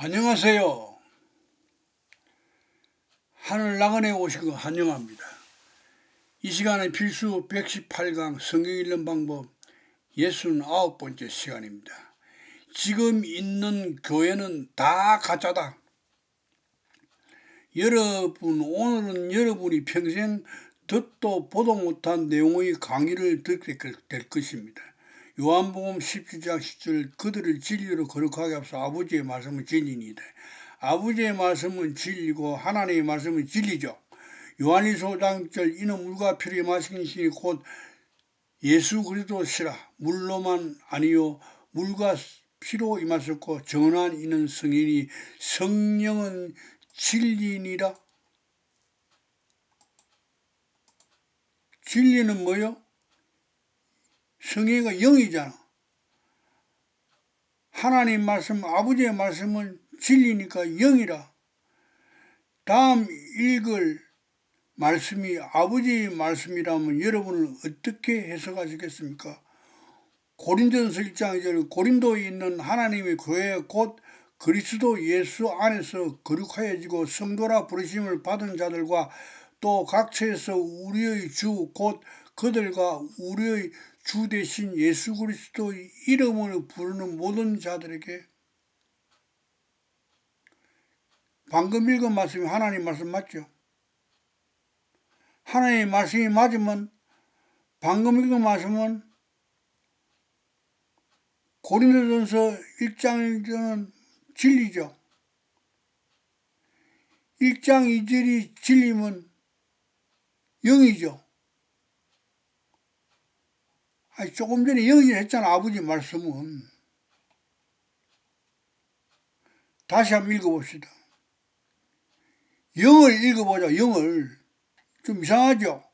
안녕하세요. 하늘 나그네 오신 거 환영합니다. 이 시간은 필수 118강 성경 읽는 방법 69번째 시간입니다. 지금 있는 교회는 다 가짜다. 여러분, 오늘은 여러분이 평생 듣도 보도 못한 내용의 강의를 듣게 될 것입니다. 요한복음 17장 10절 그들을 진리로 거룩하게 앞서 아버지의 말씀은 진리니이다. 아버지의 말씀은 진리고 하나님의 말씀은 진리죠. 요한일서 장절 이는 물과 피를 마시는 신이 곧 예수 그리스도시라 물로만 아니요 물과 피로 임하셨고 정한 이는 성인이 성령은 진리니라 진리는 뭐요? 성의가 영이잖아. 하나님 말씀, 아버지의 말씀은 진리니까 영이라. 다음 읽을 말씀이 아버지의 말씀이라면 여러분은 어떻게 해석하시겠습니까? 고린전서 1장 2절 고린도에 있는 하나님의 교회 곧 그리스도 예수 안에서 거룩하여지고 성도라 부르심을 받은 자들과 또 각처에서 우리의 주 곧 그들과 우리의 주 대신 예수 그리스도의 이름을 부르는 모든 자들에게 방금 읽은 말씀이 하나님 말씀 맞죠? 하나님의 말씀이 맞으면 방금 읽은 말씀은 고린도전서 1장 1절은 진리죠. 1장 2절이 진리면 영이죠. 아니, 조금 전에 영이 했잖아, 아버지 말씀은. 다시 한번 읽어봅시다. 영을 읽어보자, 영을. 좀 이상하죠?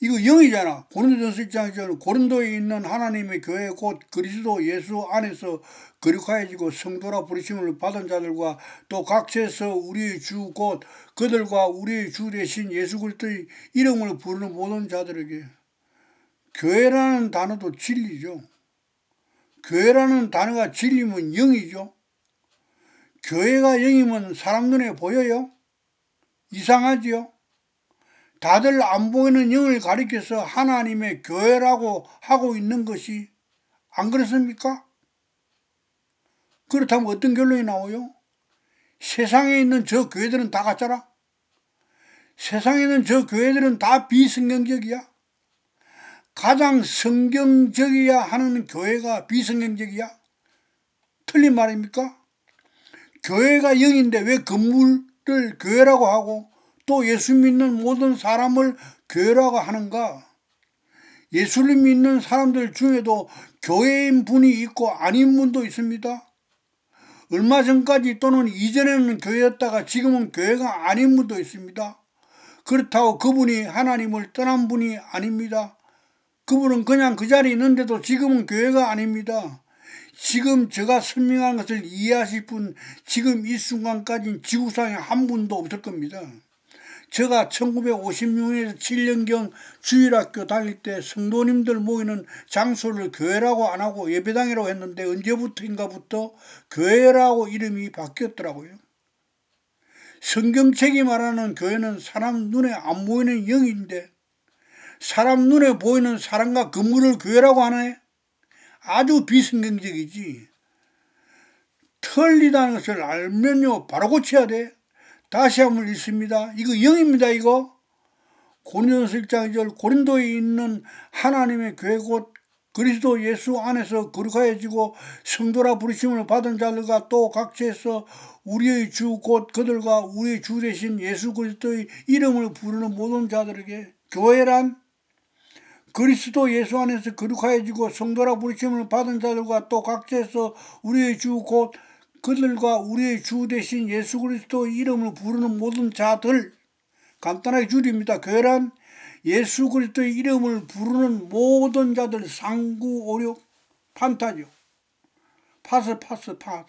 이거 영이잖아. 고린도전서 1장에서는 고린도에 있는 하나님의 교회 곧 그리스도 예수 안에서 거룩하여지고 성도라 부르심을 받은 자들과 또 각처에서 우리의 주 곧 그들과 우리의 주 대신 예수 그리스도의 이름을 부르는 모든 자들에게 교회라는 단어도 진리죠. 교회라는 단어가 진리면 영이죠. 교회가 영이면 사람 눈에 보여요? 이상하지요? 다들 안 보이는 영을 가리켜서 하나님의 교회라고 하고 있는 것이 안 그렇습니까? 그렇다면 어떤 결론이 나오요? 세상에 있는 저 교회들은 다 가짜라? 세상에 있는 저 교회들은 다 비성경적이야? 가장 성경적이야 하는 교회가 비성경적이야? 틀린 말입니까? 교회가 영인데 왜 건물을 교회라고 하고 또 예수 믿는 모든 사람을 교회라고 하는가? 예수를 믿는 사람들 중에도 교회인 분이 있고 아닌 분도 있습니다. 얼마 전까지 또는 이전에는 교회였다가 지금은 교회가 아닌 분도 있습니다. 그렇다고 그분이 하나님을 떠난 분이 아닙니다. 그분은 그냥 그 자리에 있는데도 지금은 교회가 아닙니다. 지금 제가 설명한 것을 이해하실 분, 지금 이 순간까지는 지구상에 한 분도 없을 겁니다. 제가 1956년에서 7년경 주일학교 다닐 때 성도님들 모이는 장소를 교회라고 안 하고 예배당이라고 했는데 언제부터인가부터 교회라고 이름이 바뀌었더라고요. 성경책이 말하는 교회는 사람 눈에 안 보이는 영인데 사람 눈에 보이는 사람과 건물을 교회라고 하네? 아주 비성경적이지. 틀리다는 것을 알면요, 바로 고쳐야 돼. 다시 한번 읽습니다. 이거 영입니다, 이거. 고린도서 1장 2절 고린도에 있는 하나님의 교회 곧 그리스도 예수 안에서 거룩하여지고 성도라 부르심을 받은 자들과 또 각처에서 우리의 주 곧 그들과 우리의 주 대신 예수 그리스도의 이름을 부르는 모든 자들에게 교회란 그리스도 예수 안에서 거룩하여지고 성도라 부르심을 받은 자들과 또 각처에서 우리의 주 곧 그들과 우리의 주 대신 예수 그리스도 이름을 부르는 모든 자들 간단하게 줄입니다. 교회란 예수 그리스도의 이름을 부르는 모든 자들 상구 오력 판타죠. 파스 파스 파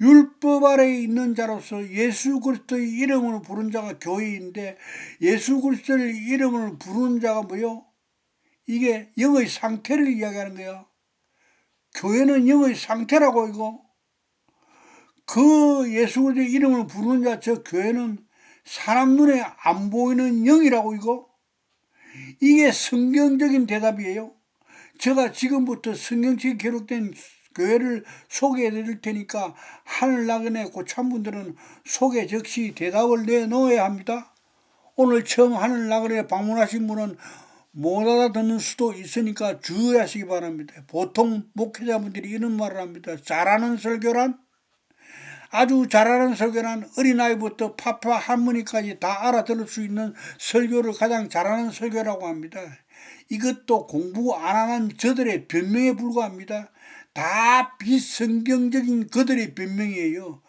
율법 아래에 있는 자로서 예수 그리스도의 이름을 부른 자가 교회인데 예수 그리스도의 이름을 부르는 자가 뭐요? 이게 영의 상태를 이야기하는 거야. 교회는 영의 상태라고 이거. 그 예수 그리스도의 이름을 부르는 자 저 교회는 사람 눈에 안 보이는 영이라고 이거 이게 성경적인 대답이에요. 제가 지금부터 성경책에 기록된 교회를 소개해 드릴 테니까 하늘 나그네 고참분들은 소개 즉시 대답을 내놓아야 합니다. 오늘 처음 하늘 나그네 방문하신 분은 못 알아듣는 수도 있으니까 주의하시기 바랍니다. 보통 목회자분들이 이런 말을 합니다. 잘하는 설교란 아주 잘하는 설교란 어린아이부터 파파 할머니까지 다 알아들을 수 있는 설교를 가장 잘하는 설교라고 합니다. 이것도 공부 안 하는 저들의 변명에 불과합니다. 다 비성경적인 그들의 변명이에요.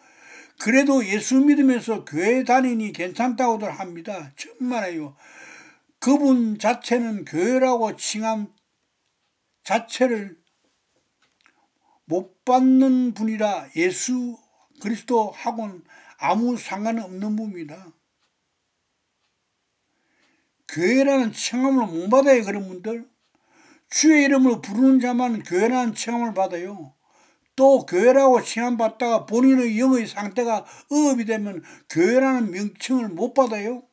그래도 예수 믿으면서 교회 다니니 괜찮다고들 합니다. 정말이에요. 그분 자체는 교회라고 칭함 자체를 못 받는 분이라 예수 그리스도 하고는 아무 상관없는 분입니다. 교회라는 칭함을 못 받아요 그런 분들. 주의 이름을 부르는 자만 교회라는 칭함을 받아요. 또 교회라고 칭함받다가 본인의 영의 상태가 업이 되면 교회라는 명칭을 못 받아요.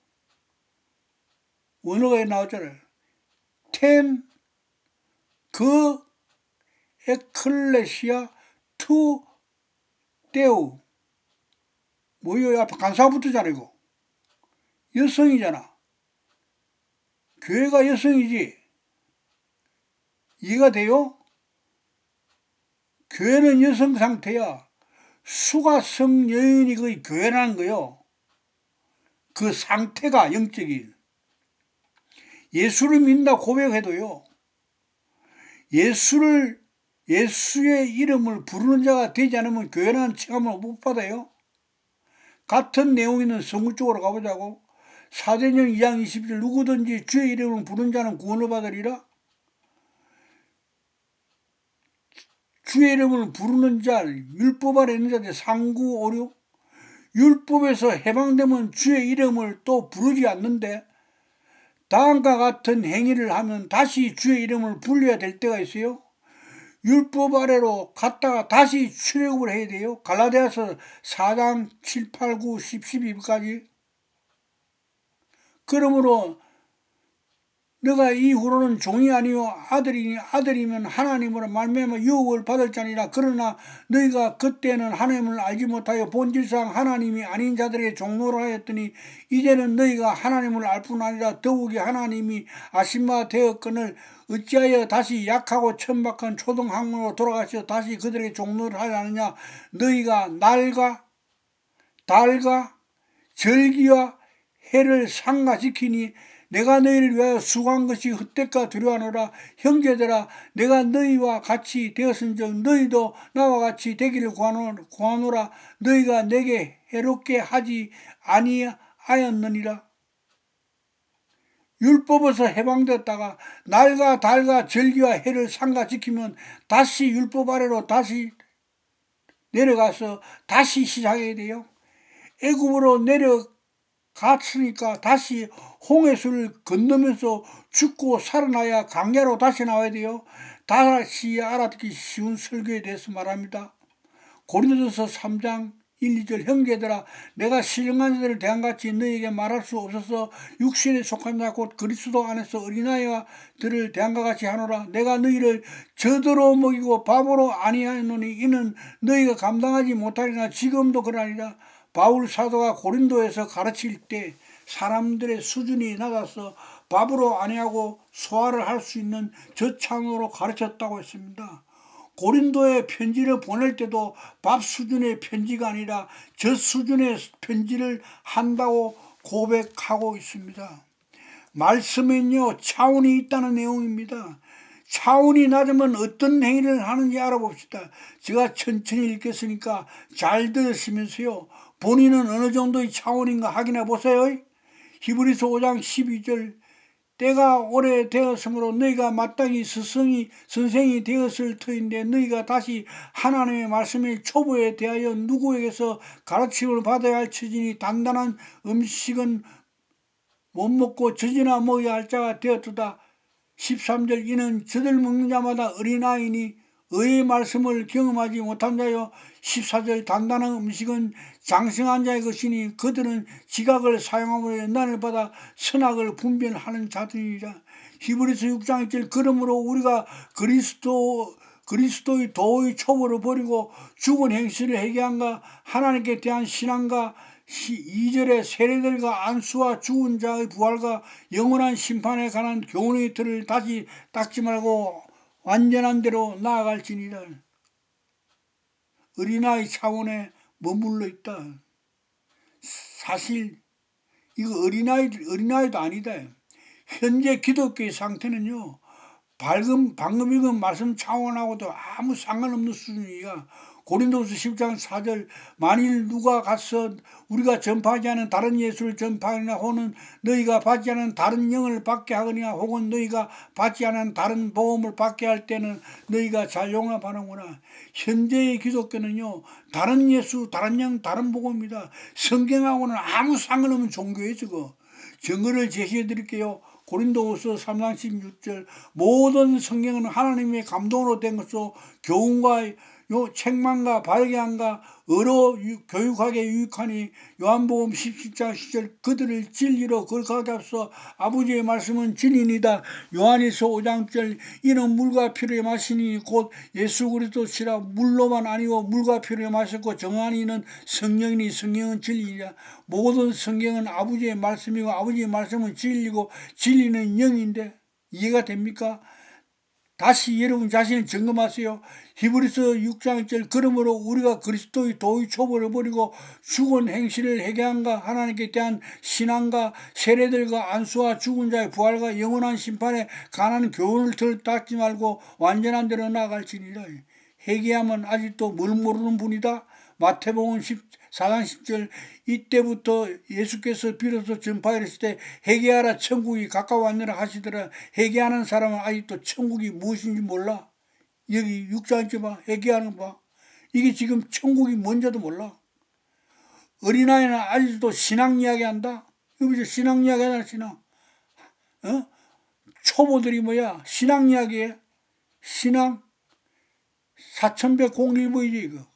원어가 나오잖아요. 텐, 그, 에클레시아, 투, 데우. 뭐요? 앞에 간사 붙었잖아, 이거. 여성이잖아. 교회가 여성이지. 이해가 돼요? 교회는 여성 상태야. 수가성 여인이 거의 교회라는 거요. 그 상태가 영적인. 예수를 믿는다 고백해도요. 예수를 예수의 이름을 부르는 자가 되지 않으면 교회라는 칭함을 못 받아요. 같은 내용 있는 성구 쪽으로 가보자고. 사도행 2장 20절 누구든지 주의 이름을 부른 자는 구원을 받으리라. 주의 이름을 부르는 자, 율법 아래 있는 자들 상구 오류. 율법에서 해방되면 주의 이름을 또 부르지 않는데 다음과 같은 행위를 하면 다시 주의 이름을 불려야 될 때가 있어요. 율법 아래로 갔다가 다시 출애굽을 해야 돼요. 갈라디아서 4장 7, 8, 9, 10, 12까지. 그러므로 너가 이후로는 종이 아니요 아들이니 아들이면 하나님으로 말미암아 유혹을 받을 자니라. 그러나 너희가 그때는 하나님을 알지 못하여 본질상 하나님이 아닌 자들에게 종로를 하였더니 이제는 너희가 하나님을 알 뿐 아니라 더욱이 하나님이 아신바 되었거늘 어찌하여 다시 약하고 천박한 초등학문으로 돌아가셔 다시 그들에게 종로를 하려 하느냐? 너희가 날과 달과 절기와 해를 상가시키니 내가 너희를 위하여 수고한 것이 헛되까 두려워하노라. 형제들아 내가 너희와 같이 되었은즉 너희도 나와 같이 되기를 구하노라. 너희가 내게 해롭게 하지 아니하였느니라. 율법에서 해방되었다가 날과 달과 절기와 해를 상가 지키면 다시 율법 아래로 다시 내려가서 다시 시작해야 돼요. 애굽으로 내려 갔으니까 다시 홍해수를 건너면서 죽고 살아나야 강야로 다시 나와야 돼요. 다시 알아듣기 쉬운 설교에 대해서 말합니다. 고린도서 3장 1, 2절 형제들아 내가 신령한 자들을 대한같이 너에게 말할 수 없어서 육신에 속한 자 곧 그리스도 안에서 어린아이와 들을 대한과 같이 하노라 내가 너희를 저더러 먹이고 밥으로 아니하노니 이는 너희가 감당하지 못하리나 지금도 그러하니라 바울 사도가 고린도에서 가르칠 때 사람들의 수준이 낮아서 밥으로 아니하고 소화를 할 수 있는 저창으로 가르쳤다고 했습니다. 고린도에 편지를 보낼 때도 밥 수준의 편지가 아니라 저 수준의 편지를 한다고 고백하고 있습니다. 말씀엔요 차원이 있다는 내용입니다. 차원이 낮으면 어떤 행위를 하는지 알아봅시다. 제가 천천히 읽겠으니까 잘 들으시면서요. 본인은 어느 정도의 차원인가 확인해 보세요. 히브리서 5장 12절 때가 오래 되었으므로 너희가 마땅히 스승이 선생이 되었을 터인데 너희가 다시 하나님의 말씀의 초보에 대하여 누구에게서 가르침을 받아야 할 처지니 단단한 음식은 못 먹고 젖이나 먹어야 할 자가 되었다. 13절 이는 저들 먹는 자마다 어린아이니 의의 말씀을 경험하지 못한 자요 14절 단단한 음식은 장성한 자의 것이니 그들은 지각을 사용함으로 연단을 받아 선악을 분별하는 자들이라 히브리서 6장 1절 그러므로 우리가 그리스도 그리스도의 도의 초보를 버리고 죽은 행실을 회개한가 하나님께 대한 신앙과 2절의 세례들과 안수와 죽은 자의 부활과 영원한 심판에 관한 교훈의 틀을 다시 닦지 말고 완전한 대로 나아갈지니라. 어린아이 차원에 머물러 있다. 사실 이거 어린아이 어린아이도 아니다. 현재 기독교의 상태는요. 방금 방금 읽은 말씀 차원하고도 아무 상관없는 수준이야. 고린도서 10장 4절 만일 누가 가서 우리가 전파하지 않은 다른 예수를 전파하거나 혹은 너희가 받지 않은 다른 영을 받게 하거나 혹은 너희가 받지 않은 다른 보험을 받게 할 때는 너희가 잘 용납하는구나. 현재의 기독교는요. 다른 예수, 다른 영, 다른 복음입니다. 성경하고는 아무 상관없는 종교예요, 저거. 증거를 제시해 드릴게요. 고린도후서 3장 16절 모든 성경은 하나님의 감동으로 된 것으로 교훈과 요 책망과 발견과 의로 교육하게 유익하니 요한복음 17장 10절 그들을 진리로 거룩하게 앞서. 아버지의 말씀은 진리니다. 요한일서 5장 1절 이는 물과 피로의 마시니 곧 예수 그리스도시라 물로만 아니고 물과 피로의 마셨고 정한이 는 성령이니 성령은 진리니라. 모든 성경은 아버지의 말씀이고 아버지의 말씀은 진리고 진리는 영인데 이해가 됩니까? 다시 여러분 자신을 점검하세요. 히브리서 6장 1절 그러므로 우리가 그리스도의 도의 초보를 버리고 죽은 행실을 회개한가 하나님께 대한 신앙과 세례들과 안수와 죽은 자의 부활과 영원한 심판에 관한 교훈을 들 닦지 말고 완전한 대로 나아갈지니라. 회개하면 아직도 뭘 모르는 분이다. 마태복음 14장 10절 이때부터 예수께서 비로소 전파했을 때 회개하라 천국이 가까웠느라 하시더라. 회개하는 사람은 아직도 천국이 무엇인지 몰라. 여기 6장째 봐. 회개하는 거 봐. 이게 지금 천국이 뭔지도 몰라. 어린아이는 아직도 신앙 이야기 한다. 여기서 신앙 이야기 하잖아 신앙. 어? 초보들이 뭐야? 신앙 이야기해. 신앙. 4101번이지 이거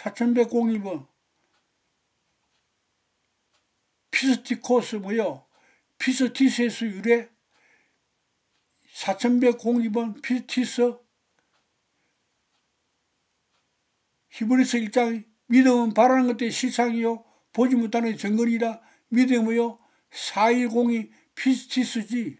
4101번. 피스티코스 뭐요? 피스티스에서 유래. 4102번 피스티스. 히브리서 1장 믿음은 바라는 것들의 실상이요. 보지 못하는 증거이다 믿음이요. 4102 피스티스지.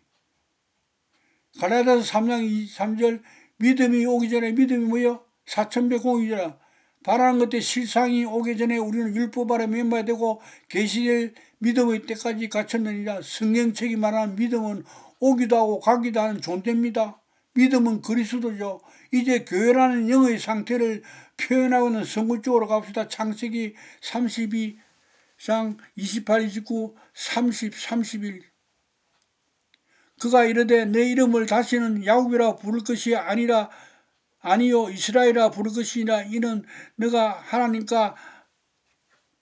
가라다서 3장 2, 3절 믿음이 오기 전에 믿음이 뭐요? 4102잖아 바라는 것들 실상이 오기 전에 우리는 율법 아래 멤버야 되고 계시될 믿음의 때까지 갖췄느니라 성경책이 말하는 믿음은 오기도 하고 가기도 하는 존재입니다. 믿음은 그리스도죠. 이제 교회라는 영의 상태를 표현하고는 성구 쪽으로 갑시다. 창세기 32장 28, 29, 30, 31 그가 이르되 내 이름을 다시는 야곱이라 부를 것이 아니라 아니요 이스라엘아 부를 것이니라. 이는 너가 하나님과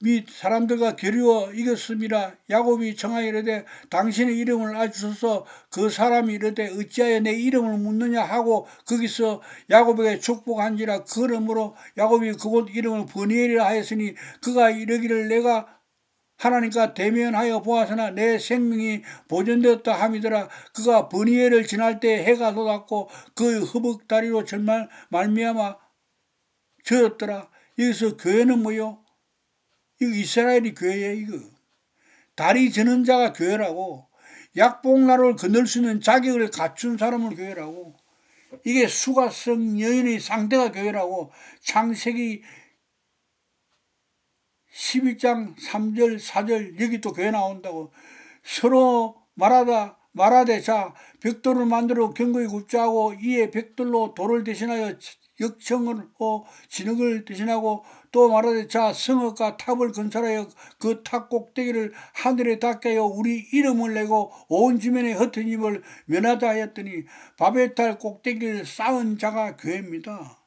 및 사람들과 겨루어 이겼습니다. 야곱이 정하여 이르되 당신의 이름을 알주소서. 그 사람이 이르되 어찌하여 내 이름을 묻느냐 하고 거기서 야곱에게 축복한지라. 그러므로 야곱이 그곳 이름을 버니엘이라 하였으니 그가 이르기를 내가 하나님과 대면하여 보았으나 내 생명이 보존되었다 함이더라. 그가 버니엘을 지날 때 해가 돋았고 그 허벅다리로 정말 말미암아 젖었더라. 여기서 교회는 뭐요? 이거 이스라엘이 교회예요 이거. 다리 저는 자가 교회라고. 약봉나루를 건널 수 있는 자격을 갖춘 사람을 교회라고. 이게 수가성 여인의 상대가 교회라고. 창세기 11장 3절 4절 여기 또 교회 나온다고 서로 말하다 말하되 자 벽돌을 만들어 경거에 굽자하고 이에 벽돌로 돌을 대신하여 역청을 어 진흙을 대신하고 또 말하되 자 성읍과 탑을 건설하여 그 탑 꼭대기를 하늘에 닿게 하여 우리 이름을 내고 온 지면에 흩은 입을 면하자 하였더니 바벨탈 꼭대기를 쌓은 자가 교회입니다.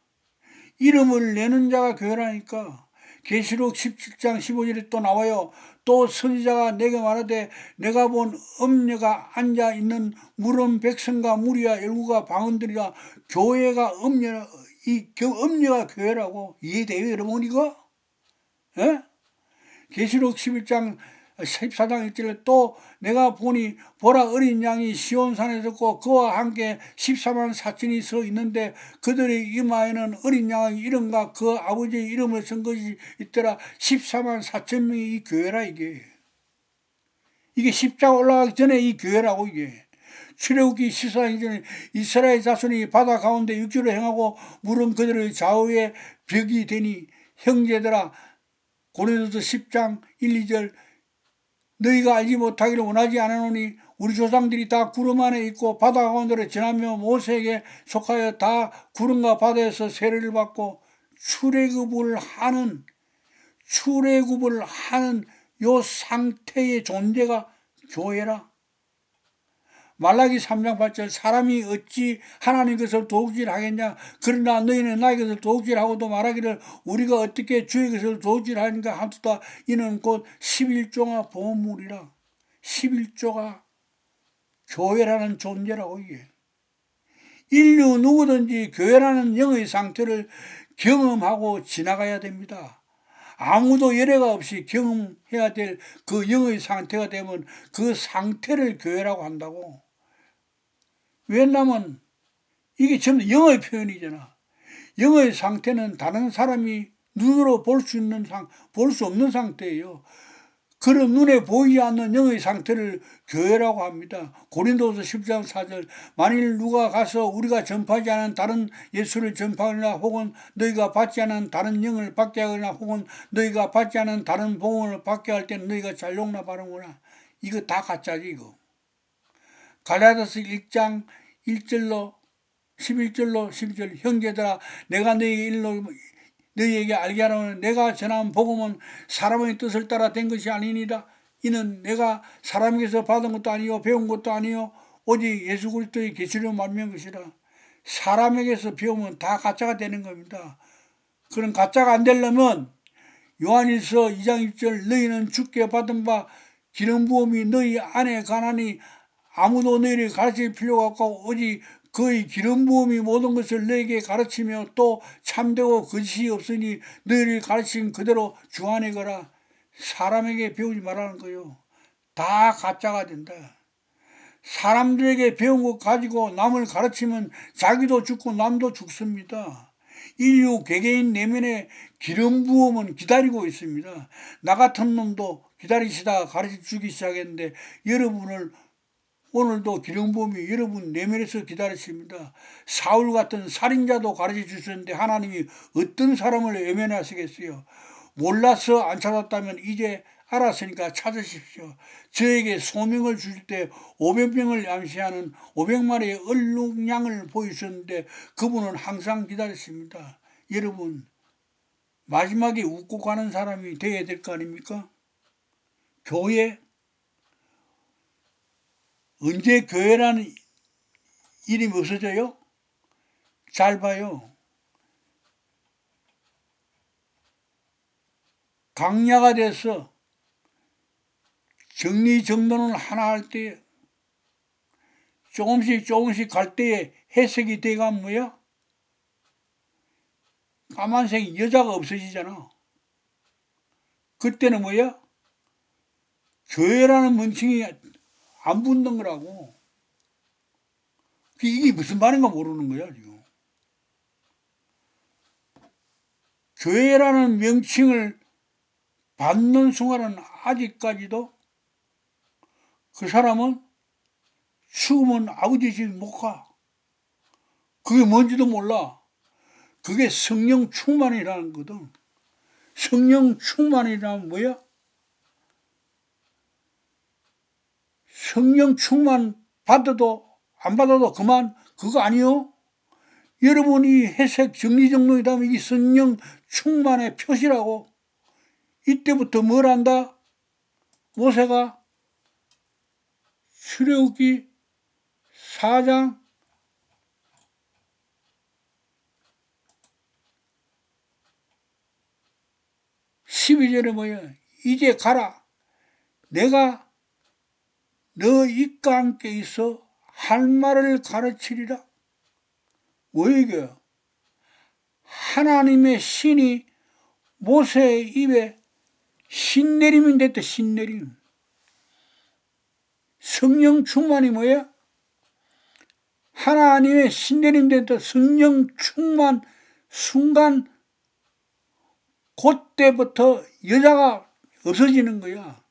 이름을 내는 자가 교회라니까 계시록 17장 15절에 또 나와요. 또 선지자가 내게 말하되 내가 본 음녀가 앉아 있는 물은 백성과 무리와 열구가 방언들이라 교회가 음녀 이 엄녀가 교회라고 이해돼요 여러분 이거? 예? 계시록 11장 14장 1절에 또 내가 보니 보라 어린 양이 시온산에 섰고 그와 함께 14만 4천이 서 있는데 그들의 이마에는 어린 양의 이름과 그 아버지의 이름을 쓴 것이 있더라. 14만 4천 명이 이 교회라 이게. 이게 십자가 올라가기 전에 이 교회라고 이게. 출애굽기 시사하기 전에 이스라엘 자손이 바다 가운데 육지로 행하고 물은 그들의 좌우에 벽이 되니 형제들아 고린도서 10장 1, 2절 너희가 알지 못하기를 원하지 않으노니 우리 조상들이 다 구름 안에 있고 바다 가운데로 지나며 모세에게 속하여 다 구름과 바다에서 세례를 받고 출애굽을 하는 출애굽을 하는 요 상태의 존재가 교회라. 말라기 3장 8절 사람이 어찌 하나님 것을 도둑질하겠냐 그러나 너희는 나의 것을 도둑질하고도 말하기를 우리가 어떻게 주의 것을 도둑질하는가 하도다 이는 곧 11조가 보물이라 11조가 교회라는 존재라고 이게 인류 누구든지 교회라는 영의 상태를 경험하고 지나가야 됩니다. 아무도 예례가 없이 경험해야 될 그 영의 상태가 되면 그 상태를 교회라고 한다고. 왜냐면 이게 전부 영의 표현이잖아. 영의 상태는 다른 사람이 눈으로 볼 수 있는 상, 볼 수 없는 상태예요. 그런 눈에 보이지 않는 영의 상태를 교회라고 합니다. 고린도서 10장 4절 만일 누가 가서 우리가 전파하지 않은 다른 예수를 전파하거나 혹은 너희가 받지 않은 다른 영을 받게 하거나 혹은 너희가 받지 않은 다른 봉을 받게 할 때는 너희가 잘 용납하는구나. 이거 다 가짜지 이거. 갈라디아서 1장 1절로 11절로 12절 형제들아 내가 너희 일로 너희에게 알게 하라는 내가 전한 복음은 사람의 뜻을 따라 된 것이 아니니라 이는 내가 사람에게서 받은 것도 아니요 배운 것도 아니요 오직 예수 그리스도의 계시로 만면 것이라 사람에게서 배우면 다 가짜가 되는 겁니다. 그런 가짜가 안 되려면 요한일서 2장 1절 너희는 죽게 받은 바 기름 부음이 너희 안에 가나니 아무도 너희를 가르칠 필요가 없고 오직 그의 기름 부음이 모든 것을 너에게 가르치며 또 참되고 거짓이 없으니 너희를 가르친 그대로 주 안에 거라 사람에게 배우지 말라는 거요. 다 가짜가 된다. 사람들에게 배운 것 가지고 남을 가르치면 자기도 죽고 남도 죽습니다. 인류 개개인 내면에 기름 부음은 기다리고 있습니다. 나 같은 놈도 기다리시다가 가르쳐 주기 시작했는데 여러분을 오늘도 기름부음이 여러분 내면에서 기다리십니다. 사울 같은 살인자도 가르쳐 주셨는데 하나님이 어떤 사람을 외면하시겠어요? 몰라서 안 찾았다면 이제 알았으니까 찾으십시오. 저에게 소명을 주실 때 500명을 양시하는 500마리의 얼룩양을 보이셨는데 그분은 항상 기다렸습니다. 여러분 마지막에 웃고 가는 사람이 되어야 될 거 아닙니까? 교회 언제 교회라는 이름이 없어져요? 잘 봐요. 강야가 돼서 정리정돈을 하나 할 때 조금씩 조금씩 갈 때에 해석이 돼가 뭐야? 까만색 여자가 없어지잖아. 그때는 뭐야? 교회라는 문칭이 안 붙는 거라고. 이게 무슨 말인가 모르는 거야, 지금. 교회라는 명칭을 받는 순간은 아직까지도 그 사람은 죽으면 아버지 집 못 가. 그게 뭔지도 몰라. 그게 성령 충만이라는 거든. 성령 충만이라면 뭐야? 성령 충만 받아도 안 받아도 그만 그거 아니요. 여러분이 해석 정리정돈이다면 이 성령 충만의 표시라고 이때부터 뭘 한다? 모세가 출애굽기 4장 12절에 뭐야? 이제 가라. 내가 너 입과 함께 있어 할 말을 가르치리라. 뭐 이게? 하나님의 신이 모세의 입에 신내림이 됐다 신내림 성령 충만이 뭐야? 하나님의 신내림 됐다 성령 충만 순간 그때부터 여자가 없어지는 거야.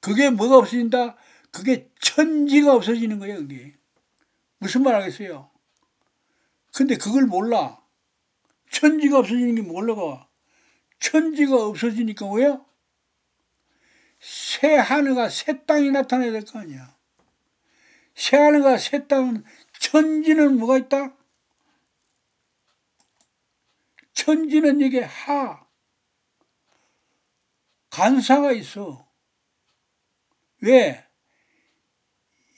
그게 뭐가 없어진다? 그게 천지가 없어지는 거야, 그게. 무슨 말 하겠어요? 근데 그걸 몰라. 천지가 없어지는 게 몰라가. 천지가 없어지니까 왜요? 새 하늘과 새 땅이 나타나야 될 거 아니야. 새 하늘과 새 땅은 천지는 뭐가 있다? 천지는 이게 하. 간사가 있어. 왜?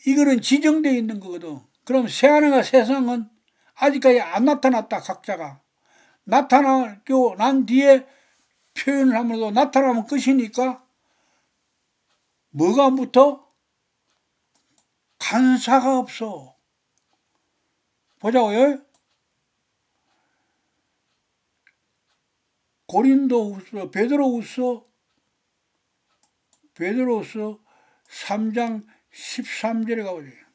이거는 지정되어 있는 거거든. 그럼 새하늘과 세상은 아직까지 안 나타났다, 각자가. 나타나고 난 뒤에 표현을 하면서 나타나면 끝이니까 뭐가 붙어? 간사가 없어. 보자고요. 고린도후서 베드로후서 베드로후서 3장 13절에 가보세요.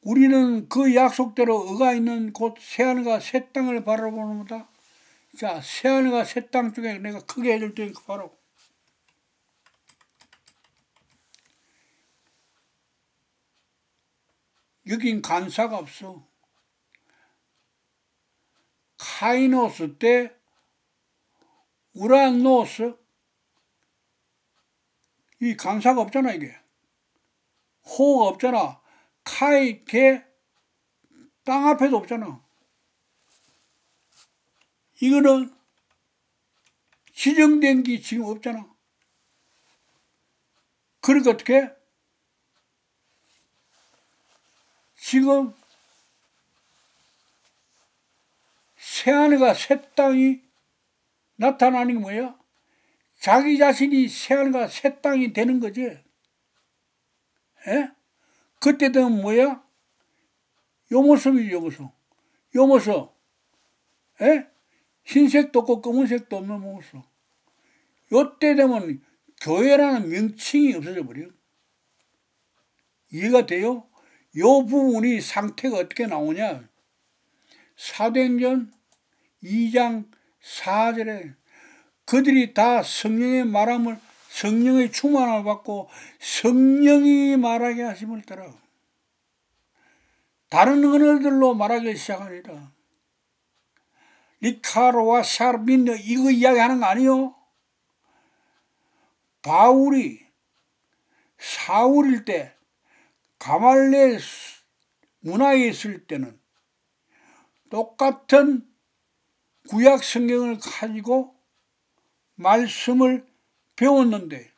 우리는 그 약속대로 의가 있는 곳 새하늘과 새 땅을 바라보는다. 자, 새하늘과 새 땅 중에 내가 크게 해줄 테니까 바로 여긴 간사가 없어. 카이노스 때 우라노스 이 강사가 없잖아 이게. 호가 없잖아. 카이 개 땅 앞에도 없잖아. 이거는 지정된 게 지금 없잖아. 그러니까 어떻게? 지금 새하늘과 새 땅이 나타나는 게 뭐야? 자기 자신이 새하늘과 새 땅이 되는 거지. 에? 그때 되면 뭐야? 요 모습이지, 요 모습. 요 모습. 에? 흰색도 없고 검은색도 없는 모습. 요때 되면 교회라는 명칭이 없어져 버려. 이해가 돼요? 요 부분이 상태가 어떻게 나오냐? 사도행전 2장 4절에 그들이 다 성령의 말함을 성령의 충만함을 받고 성령이 말하게 하심을 따라 다른 언어들로 말하기 시작합니다. 리카로와 샤르빈 이거 이야기하는 거 아니요? 바울이 사울일 때 가말레 문화에 있을 때는 똑같은 구약 성경을 가지고 말씀을 배웠는데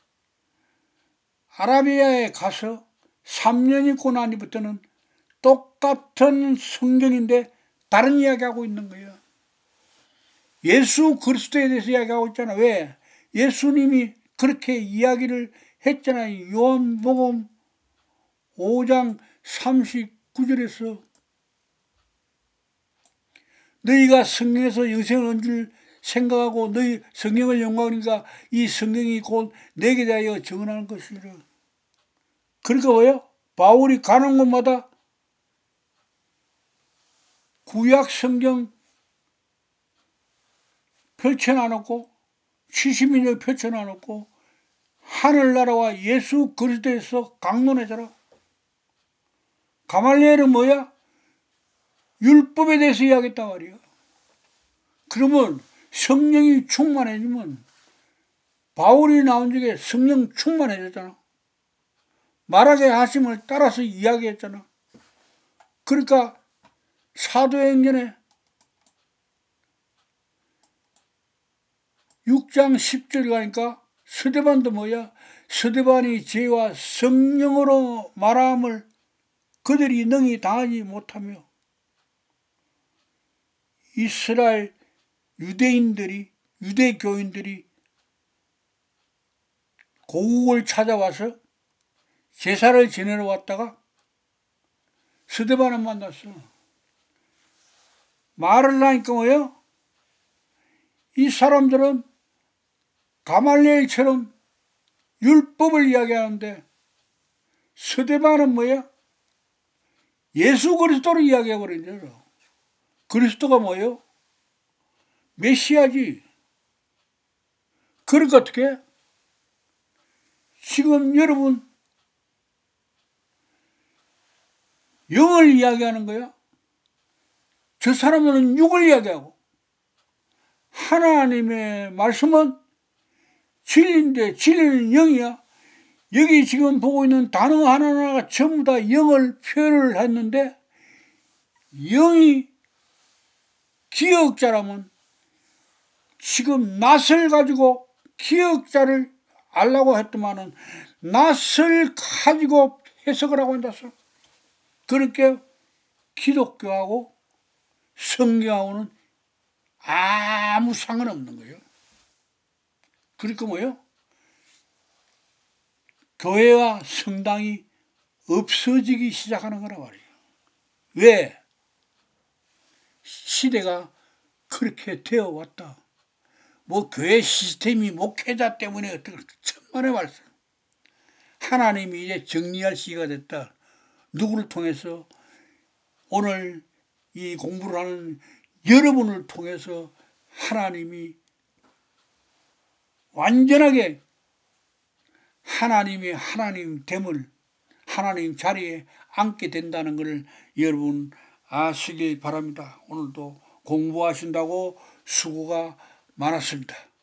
아라비아에 가서 3년 있고 나니부터는 똑같은 성경인데 다른 이야기하고 있는 거예요. 예수 그리스도에 대해서 이야기하고 있잖아. 왜? 예수님이 그렇게 이야기를 했잖아요. 요한복음 5장 39절에서 너희가 성경에서 영생을 줄 생각하고 너희 성경을 연구하니까 이 성경이 곧 내게 대하여 증언하는 것이라. 그러니까 뭐예요? 바울이 가는 곳마다 구약 성경 펼쳐놔놓고 70인을 펼쳐놔놓고 하늘나라와 예수 그리스도에서 강론해져라. 가말리엘은 뭐야? 율법에 대해서 이야기했단 말이야. 그러면 성령이 충만해지면 바울이 나온 적에 성령 충만해졌잖아. 말하게 하심을 따라서 이야기했잖아. 그러니까 사도행전에 6장 10절 가니까 스데반도 뭐야? 스데반이 죄와 성령으로 말함을 그들이 능히 당하지 못하며 이스라엘 유대인들이 유대교인들이 고국을 찾아와서 제사를 지내러 왔다가 스데반을 만났어. 말을 하니까 뭐예요? 이 사람들은 가말리엘처럼 율법을 이야기하는데 서대반은 뭐야? 예수 그리스도를 이야기해버린 거죠. 그리스도가 뭐예요? 메시아지. 그러니까 어떻게? 지금 여러분 영을 이야기하는 거야? 저 사람들은 육을 이야기하고 하나님의 말씀은 진리인데 진리는 영이야. 여기 지금 보고 있는 단어 하나하나가 전부 다 영을 표현을 했는데 영이 기억자라면 지금 낯을 가지고 기억자를 알라고 했더만은 낯을 가지고 해석을 하고 앉았어. 그렇게 기독교하고 성경하고는 아무 상관없는 거예요. 그러니까 뭐요? 교회와 성당이 없어지기 시작하는 거란 말이에요. 왜? 시대가 그렇게 되어 왔다. 뭐 교회 시스템이 목회자 때문에 어떻게 천만의 말씀. 하나님이 이제 정리할 시기가 됐다. 누구를 통해서 오늘 이 공부를 하는 여러분을 통해서 하나님이 완전하게 하나님이 하나님 됨을 하나님 자리에 앉게 된다는 것을 여러분 아시기 바랍니다. 오늘도 공부하신다고 수고가 많았습니다.